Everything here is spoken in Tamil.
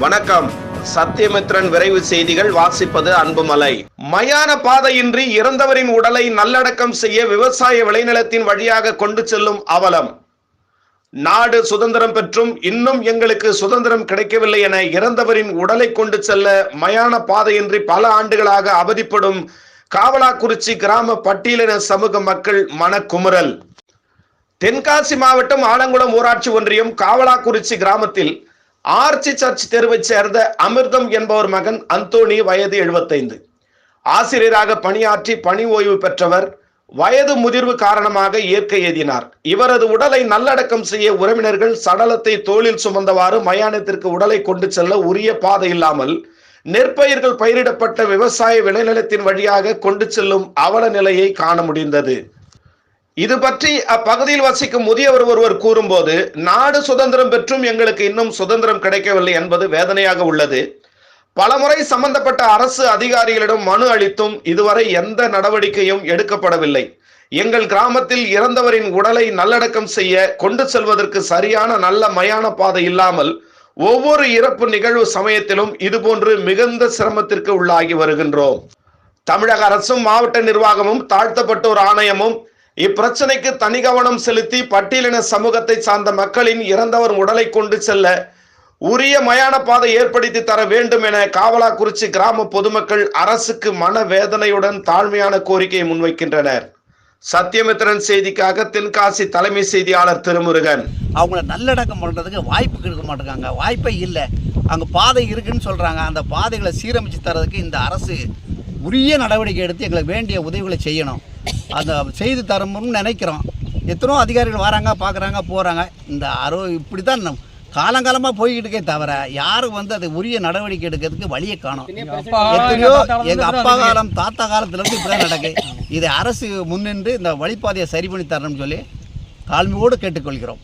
வணக்கம். சத்தியமித்ரன் விரைவு செய்திகள் வாசிப்பது அன்புமலை. மயான பாதையின்றி இறந்தவரின் உடலை நல்லடக்கம் செய்ய விவசாய விளைநிலத்தின் வழியாக கொண்டு செல்லும் அவலம். நாடு சுதந்திரம் பெற்றும் இன்னும் எங்களுக்கு சுதந்திரம் கிடைக்கவில்லை என இறந்தவரின் உடலை கொண்டு செல்ல மயான பாதையின்றி பல ஆண்டுகளாக அவதிப்படும் காவலாக்குறிச்சி கிராம பட்டியலின சமூக மக்கள் மனக்குமுறல். தென்காசி மாவட்டம் ஆலங்குளம் ஊராட்சி ஒன்றியம் காவலாக்குறிச்சி கிராமத்தில் ஆர்ச்சி சர்ச் தெருவைச் சேர்ந்த அமிர்தம் என்பவர் மகன் அந்தோணி வயது 75 ஆசிரியராக பணியாற்றி பணி ஓய்வு பெற்றவர் வயது முதிர்வு காரணமாக இயற்கை எதினார் இவரது உடலை நல்லடக்கம் செய்ய உறவினர்கள் சடலத்தை தோளில் சுமந்தவாறு மயானத்திற்கு உடலை கொண்டு செல்ல உரிய பாதை இல்லாமல் நெற்பயிர்கள் பயிரிடப்பட்ட விவசாய விளைநிலத்தின் வழியாக கொண்டு செல்லும் அவல நிலையை காண முடிந்தது. இது பற்றி அப்பகுதியில் வசிக்கும் முதியவர் ஒருவர் கூறும்போது நாடு சுதந்திரம் பெற்றும் எங்களுக்கு இன்னும் சுதந்திரம் கிடைக்கவில்லை என்பது வேதனையாக உள்ளது. பலமுறை சம்பந்தப்பட்ட அரசு அதிகாரிகளிடம் மனு அளித்தும் இதுவரை எந்த நடவடிக்கையும் எடுக்கப்படவில்லை. எங்கள் கிராமத்தில் இறந்தவரின் உடலை நல்லடக்கம் செய்ய கொண்டு செல்வதற்கு சரியான நல்ல மயான பாதை இல்லாமல் ஒவ்வொரு இறப்பு நிகழ்வு சமயத்திலும் இதுபோன்று மிகுந்த சிரமத்திற்கு உள்ளாகி வருகின்றோம். தமிழக அரசும் மாவட்ட நிர்வாகமும் தாழ்த்தப்பட்டோர் ஆணையமும் இப்பிரச்சனைக்கு தனி கவனம் செலுத்தி பட்டியலின சமூகத்தை சார்ந்த மக்களின் இறந்தவர் உடலை கொண்டு செல்ல உரிய மயான பாதை ஏற்படுத்தி தர வேண்டும் என காவலாக்குறிச்சி கிராம பொதுமக்கள் அரசுக்கு மன வேதனையுடன் தாழ்மையான கோரிக்கையை முன்வைக்கின்றனர். சத்தியமித்திரன் செய்திக்காக தென்காசி தலைமை செய்தியாளர் திருமுருகன். அவங்கள நல்லடக்கம் பண்ணுறதுக்கு வாய்ப்பு கொடுக்க மாட்டேங்காங்க. வாய்ப்பே இல்லை. அங்கே பாதை இருக்குன்னு சொல்கிறாங்க அந்த பாதைகளை சீரமைச்சு தரதுக்கு இந்த அரசு உரிய நடவடிக்கை எடுத்து எங்களுக்கு வேண்டிய உதவிகளை செய்யணும். அந்த செய்து தரணும்னு நினைக்கிறோம். எத்தனோ அதிகாரிகள் வராங்க பார்க்குறாங்க போகிறாங்க இந்த அரு இப்படி தான் நம் காலங்காலமாக போய்கிட்டு இருக்கே தவிர யாரும் வந்து அதை உரிய நடவடிக்கை எடுக்கிறதுக்கு வழியை காணும். எத்தனையோ எங்கள் அப்பா காலம் தாத்தா காலத்துலேருந்து இப்படி தான் நடக்கு. இதை அரசு முன்னின்று இந்த வழிபாதையை சரி பண்ணி தரணும்னு சொல்லி தாழ்மையோடு கேட்டுக்கொள்கிறோம்.